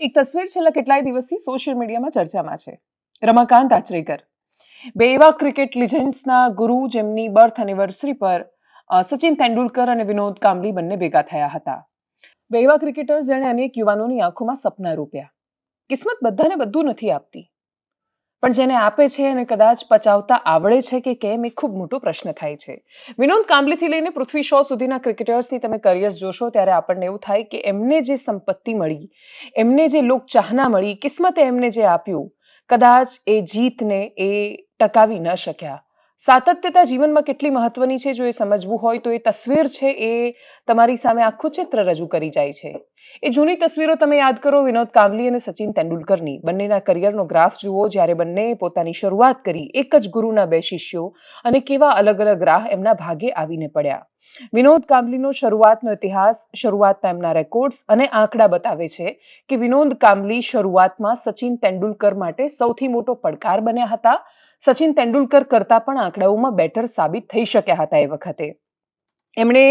એક તસવીર છેલ્લા કેટલાય દિવસથી સોશિયલ મીડિયામાં ચર્ચામાં છે. રમાકાંત આચરેકર. બે એવા ક્રિકેટ લિજેન્ડ્સના ગુરુ જેમની બર્થ એનિવર્સરી પર સચિન તેંડુલકર અને વિનોદ કાંબલી બંને ભેગા થયા હતા. બે એવા ક્રિકેટર્સ જેણે અનેક યુવાનોની આંખોમાં સપના રૂપ્યા. કિસ્મત બધાને બધું નથી આપતી. પણ જેને આપે છે અને કદાચ પચાવતા આવડે છે કે કેમ, એ ખૂબ મોટો પ્રશ્ન થાય છે. વિનોદ કાંબલીથી લઈને પૃથ્વી શો સુધીના ક્રિકેટર્સની તમે કરિયર્સ જોશો, ત્યારે આપણને એવું થાય કે એમને જે સંપત્તિ મળી, એમને જે લોકચાહના મળી, કિસ્મતે એમને જે આપ્યું, કદાચ એ જીતને એ ટકાવી ન શક્યા. સાતત્યતા જીવનમાં કેટલી મહત્વની છે જો એ સમજવું હોય તો એ તસવીર છે એ તમારી સામે આખું ચિત્ર રજૂ કરી જાય છે. એ જૂની તસવીરો તમે યાદ કરો વિનોદ કાંબલી અને સચિન તેંડુલકરની. બંનેના કરિયરનો ગ્રાફ જુઓ, જ્યારે બંને પોતાની શરૂઆત કરી, એક જ ગુરુના બે શિષ્યો અને કેવા અલગ અલગ રાહ એમના ભાગે આવીને પડ્યા. વિનોદ કાંબલીનો શરૂઆતનો ઇતિહાસ, શરૂઆતના એમના રેકોર્ડ્સ અને આંકડા બતાવે છે કે વિનોદ કાંબલી શરૂઆતમાં સચિન તેંડુલકર માટે સૌથી મોટો પડકાર બન્યા હતા. સચિન તેંડુલકર કરતાં પણ આંકડાઓમાં બેટર સાબિત થઈ શક્યા હતા એ વખતે. એમણે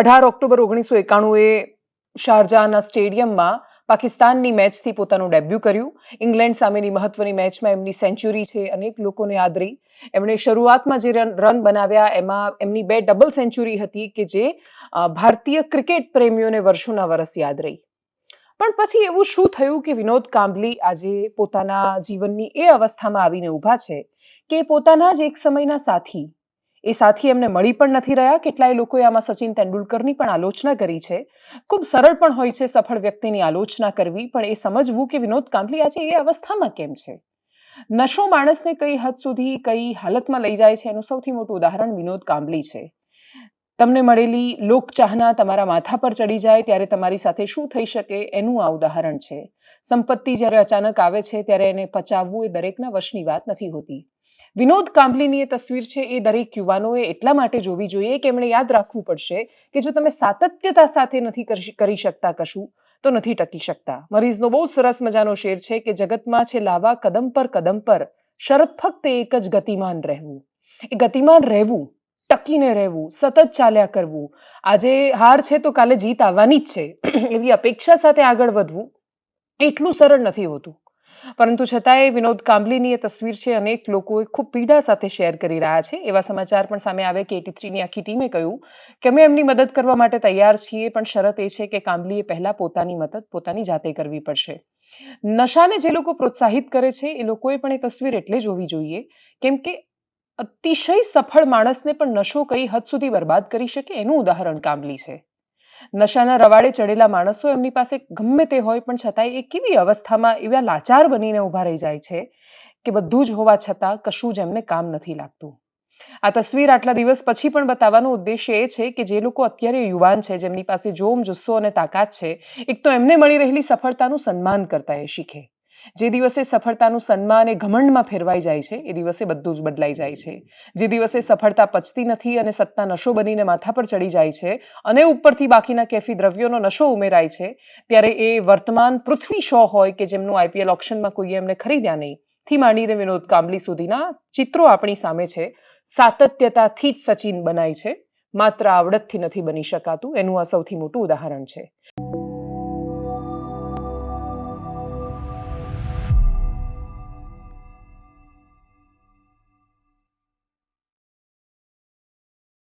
અઢાર ઓક્ટોબર ઓગણીસો એકાણુંએ શારજાના સ્ટેડિયમમાં પાકિસ્તાનની મેચથી પોતાનું ડેબ્યુ કર્યું. ઇંગ્લેન્ડ સામેની મહત્વની મેચમાં એમની સેન્ચુરી છે. અનેક લોકોને યાદ રહી એમણે શરૂઆતમાં જે રન રન બનાવ્યા, એમાં એમની બે ડબલ સેન્ચુરી હતી કે જે ભારતીય ક્રિકેટ પ્રેમીઓને વર્ષોના વર્ષ યાદ રહી. પણ પછી એવું શું થયું કે વિનોદ કાંબલી આજે પોતાના જીવનની એ અવસ્થામાં આવીને ઊભા છે કે પોતાના જ એક સમયના સાથી? એ સાથી એમને મળી પણ નથી રહ્યા, કેટલાય લોકોએ આમાં સચિન તેંડુલકરની પણ આલોચના કરી છે. ખૂબ સરળ પણ હોય છે સફળ વ્યક્તિની આલોચના કરવી, પણ એ સમજવું કે વિનોદ કાંબલી આજે એ અવસ્થામાં કેમ છે? નશો માણસને કઈ હદ સુધી કઈ હાલતમાં લઈ જાય છે એનું સૌથી મોટું ઉદાહરણ વિનોદ કાંબલી છે. તમને મળેલી લોકચાહના તમારા માથા પર ચડી જાય ત્યારે તમારી સાથે શું થઈ શકે એનું આ ઉદાહરણ છે. સંપત્તિ જ્યારે અચાનક આવે છે ત્યારે એને પચાવવું એ દરેકના વશની વાત નથી હોતી. વિનોદ કાંબલીની એ તસવીર છે એ દરેક યુવાનોએ એટલા માટે જોવી જોઈએ કે એમણે યાદ રાખવું પડશે કે જો તમે સાતત્યતા સાથે નથી કરી શકતા કશું, તો નથી ટકી શકતા. મરીઝનો બહુ સરસ મજાનો શેર છે કે જગતમાં છે લાવા કદમ પર કદમ પર શરત ફક્ત એક જ ગતિમાન રહેવું. એ ગતિમાન રહેવું ટકીને રહેવું, સતત ચાલ્યા કરવું. આજે હાર છે તો કાલે જીત આવવાની જ છે. એવી અપેક્ષા સાથે આગળ વધવું એટલું સરળ નથી હોતું. પરંતુ છતાંય વિનોદ કાંબલીની એ તસવીર છે અનેક લોકો ખૂબ પીડા સાથે શેર કરી રહ્યા છે. એવા સમાચાર પણ સામે આવે કે એટી થ્રીની આખી ટીમે કહ્યું કે અમે એમની મદદ કરવા માટે તૈયાર છીએ, પણ શરત એ છે કે કાંબલીએ પહેલાં પોતાની મદદ પોતાની જાતે કરવી પડશે. નશાને જે લોકો પ્રોત્સાહિત કરે છે, એ લોકોએ પણ એ તસવીર એટલે જોવી જોઈએ. કેમ કે અતિશય સફળ માણસને પણ નશો કઈ હદ સુધી બરબાદ કરી શકે એનું ઉદાહરણ કાંબલી છે. નશાના રવાડે ચડેલા માણસો એમની પાસે ગમે તે હોય, પણ છતાંય એ કેવી અવસ્થામાં એવા લાચાર બનીને ઊભા રહી જાય છે કે બધું જ હોવા છતાં કશું જ એમને કામ નથી લાગતું. આ તસવીર આટલા દિવસ પછી પણ બતાવવાનો ઉદ્દેશ્ય એ છે કે જે લોકો અત્યારે યુવાન છે, જેમની પાસે જોમ, જુસ્સો અને તાકાત છે, એક તો એમને મળી રહેલી સફળતાનું સન્માન કરતા એ શીખે. જે દિવસે સફળતાનું સન્માન એ ઘમંડમાં ફેરવાઈ જાય છે, એ દિવસે બધું જ બદલાઈ જાય છે. જે દિવસે સફળતા પચતી નથી અને સત્તા નશો બનીને માથા પર ચડી જાય છે અને ઉપરથી બાકીના કેફી દ્રવ્યોનો નશો ઉમેરાય છે, ત્યારે એ વર્તમાન પૃથ્વી શો હોય કે જેમનું આઈપીએલ ઓપ્શનમાં કોઈએ એમને ખરીદ્યા નહીં. થી માંડીને વિનોદ કાંબલી સુધીના ચિત્રો આપણી સામે છે. સાતત્યતાથી જ સચિન બનાય છે. માત્ર આવડતથી નથી બની શકાતું. એનું આ સૌથી મોટું ઉદાહરણ છે.